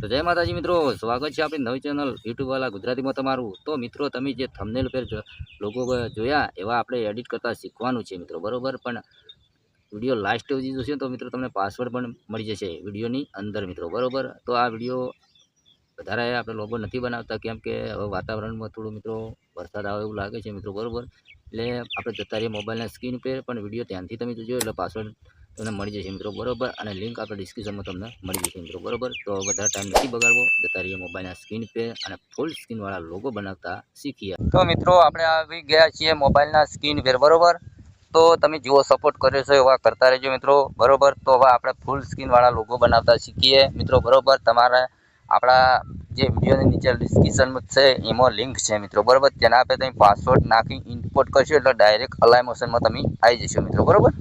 તો જય માતાજી મિત્રો, સ્વાગત છે આપણી નવી ચેનલ યુટ્યુબ વાળા ગુજરાતીમાં તમારું. તો મિત્રો, તમે જે થમનેલ પર લોકો જોયા, એવા આપણે એડિટ કરતા શીખવાનું છે મિત્રો, બરોબર? પણ વીડિયો લાસ્ટ સુધી જોશે તો મિત્રો તમને પાસવર્ડ પણ મળી જશે વિડીયોની અંદર મિત્રો, બરોબર? તો આ વીડિયો વધારે આપણે લોગો નથી બનાવતા, કેમ કે હવે વાતાવરણમાં થોડું મિત્રો વરસાદ આવે એવું લાગે છે મિત્રો, બરોબર? એટલે આપણે જતા રહીએ મોબાઈલના સ્ક્રીન પર, પણ વીડિયો ધ્યાનથી તમે જોજો એટલે પાસવર્ડ તમને મળી જશે મિત્રો, બરોબર? અને લિંક આપણે ડિસ્ક્રિપ્શનમાં તમને મળી જશે મિત્રો, બરોબર? તો વધારે ટાઈમ નથી બગાડવો, જતા રહીએ મોબાઈલના સ્ક્રીન પે અને ફૂલ સ્ક્રીનવાળા લોગો બનાવતા શીખીએ. તો મિત્રો, આપણે આવી ગયા છીએ મોબાઈલના સ્ક્રીન પર બરોબર? તો તમે જુઓ સપોર્ટ કર્યો છો એવા કરતા રહેજો મિત્રો, બરોબર? તો હવે આપણે ફૂલ સ્ક્રીનવાળા લોગો બનાવતા શીખીએ. મિત્રો, બરોબર? તમારે આપણા જે વિડીયોની નીચે ડિસ્ક્રિપ્શનમાં છે, એમાં લિંક છે મિત્રો, બરોબર? તેના આપણે તમે પાસવર્ડ નાખી ઇનપુટ કરશો એટલે ડાયરેક્ટ અલાઈ મોશનમાં તમે આવી જશો મિત્રો, બરોબર?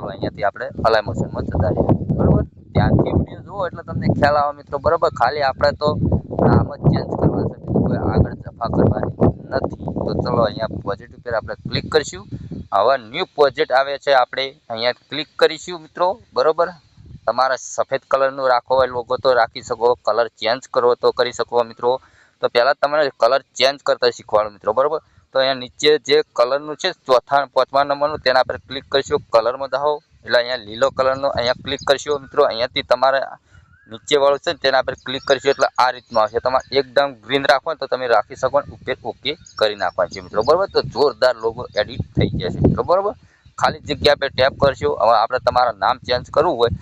ચલો અહીંયાથી આપણે અલાય મોશનમાં જતા રહીએ. બરાબર? ધ્યાનથી વીડિયો જુઓ એટલે તમને ખ્યાલ આવે મિત્રો. બરોબર? ખાલી આપણે તો નામ જ ચેન્જ કરવા છે. કોઈ આગળ જફા કરવાની નથી. તો ચલો અહીંયા પ્રોજેક્ટ ઉપર આપણે ક્લિક કરીશું. હવે ન્યૂ પ્રોજેક્ટ આવે છે. આપણે અહીંયા ક્લિક કરીશું મિત્રો. બરોબર? તમારે સફેદ કલરનું રાખો હોય લોગો તો રાખી શકો. કલર ચેન્જ કરવો તો કરી શકો મિત્રો. તો પહેલાં તમારે કલર ચેન્જ કરતા શીખવાડો મિત્રો. બરોબર? તો અહીંયા નીચે જે કલરનું છે, ચોથા, પાંચમા નંબરનું, તેના પર ક્લિક કરશો કલરમાં જાઓ. એટલે અહીંયા લીલો કલરનો અહીંયા ક્લિક કરશો મિત્રો. અહીંયાથી તમારે નીચેવાળું છે તેના પર ક્લિક કરશો એટલે આ રીતનું આવશે. તમારે એકદમ ગ્રીન રાખો તો તમે રાખી શકો ઉપર ઓકે કરી નાખવાનું છે મિત્રો. બરાબર? તો જોરદાર લોગો એડિટ થઈ જશે મિત્રો. બરાબર? ખાલી જગ્યા પર ટેપ કરશો. હવે આપણે તમારા નામ ચેન્જ કરવું હોય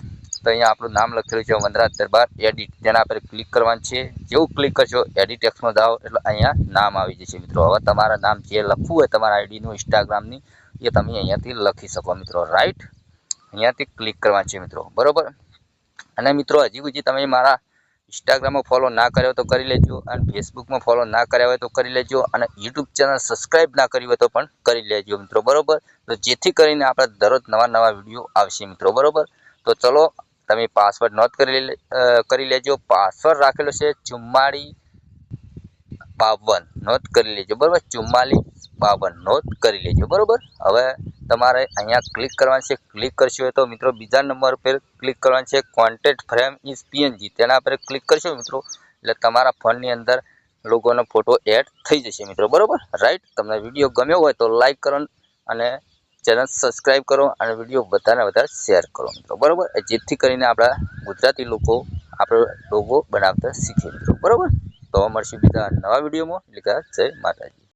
તો અહીંયા આપણું નામ લખેલું છે વનરાજ દરબાર એડિટ જેના પર ક્લિક કરવાનું છે. જેવું ક્લિક કરશો એડિટ એક્સમાં જાઓ એટલે અહીંયા નામ આવી જશે મિત્રો. હવે તમારા નામ જે લખવું હોય, તમારા આઈડીનું ઇન્સ્ટાગ્રામની એ તમે અહીંયાથી લખી શકો મિત્રો. રાઈટ અહીંયાથી ક્લિક કરવાનું છે મિત્રો. બરાબર? અને મિત્રો, હજી સુધી તમે મારા ઇન્સ્ટાગ્રામમાં ફોલો ના કર્યો તો કરી લેજો. અને ફેસબુકમાં ફોલો ના કર્યા હોય તો કરી લેજો. અને યુટ્યુબ ચેનલ સબસ્ક્રાઈબ ના કરી હોય તો પણ કરી લેજો મિત્રો. બરોબર? તો જેથી કરીને આપણે દરરોજ નવા નવા વીડિયો આવશે મિત્રો. બરોબર? તો ચલો તમે પાસવર્ડ નોંધ કરી કરી લેજો. પાસવર્ડ રાખેલો છે ચુમ્માળી બાવન. નોંધ કરી લેજો, બરાબર? ચુમ્માલીસ બાવન. નોંધ કરી લેજો, બરાબર? હવે તમારે અહીંયા ક્લિક કરવાનું છે. ક્લિક કરશો તો મિત્રો બીજા નંબર પર ક્લિક કરવાનું છે. કોન્ટેક્ટ ફ્રેમ ઇઝ પીએનજી તેના પર ક્લિક કરશો મિત્રો, એટલે તમારા ફોનની અંદર લોકોનો ફોટો એડ થઈ જશે મિત્રો, બરાબર? રાઈટ તમને વીડિયો ગમ્યો હોય તો લાઈક કરો અને ચેનલ સબસ્ક્રાઈબ કરો અને વીડિયો બધાને વધારે શેર કરો મિત્રો. બરાબર? જેથી કરીને આપણા ગુજરાતી લોકો આપણો લોગો બનાવતા શીખે મિત્રો. બરાબર? તો મળશું બીજા નવા વિડીયોમાં. એટલે જય માતાજી.